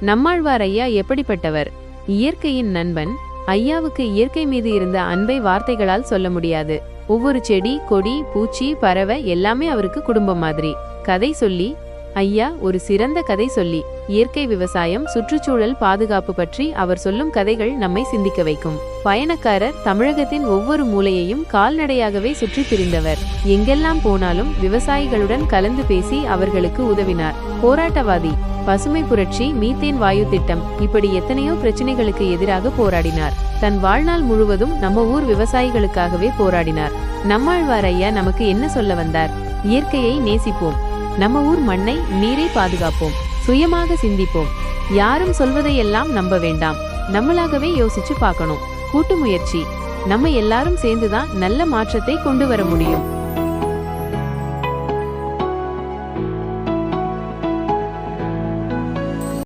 நம்மாழ்வார் ஐயா எப்படிப்பட்டவர்? இயற்கையின் நண்பன் ஐயாவுக்கு இயற்கை மீது இருந்த அன்பை வார்த்தைகளால் சொல்ல முடியாது. ஒவ்வொரு செடி கொடி பூச்சி பறவை எல்லாமே அவருக்கு குடும்பம் மாதிரி. கதை சொல்லி ஐயா ஒரு சிறந்த கதை சொல்லி இயற்கை விவசாயம் சுற்றுச்சூழல் பாதுகாப்பு பற்றி அவர் சொல்லும் கதைகள் நம்மை சிந்திக்க வைக்கும். பயணக்காரர் தமிழகத்தின் ஒவ்வொரு மூலையையும் கால்நடையாகவே சுற்றி திரிந்தவர். எங்கெல்லாம் போனாலும் விவசாயிகளுடன் கலந்து பேசி அவர்களுக்கு உதவினார். போராட்டவாதி பசுமை புரட்சி மீத்தேன் வாயு திட்டம் இப்படி எத்தனையோ பிரச்சனைகளுக்கு எதிராக போராடினார். தன் வாழ்நாள் முழுவதும் நம்ம ஊர் விவசாயிகளுக்காகவே போராடினார். நம்மாழ்வார் ஐயா நமக்கு என்ன சொல்ல வந்தார்? இயற்கையை நேசிப்போம். நம்ம ஊர் மண்ணை நீரை பாதுகாப்போம். சுயமாக சிந்திப்போம். யாரும் சொல்வதையெல்லாம் நம்ப வேண்டாம். நம்மளாகவே யோசிச்சு பார்க்கணும். கூட்டு முயற்சி. நம்ம எல்லாரும் சேர்ந்துதான் நல்ல மாற்றத்தை கொண்டு வர முடியும்.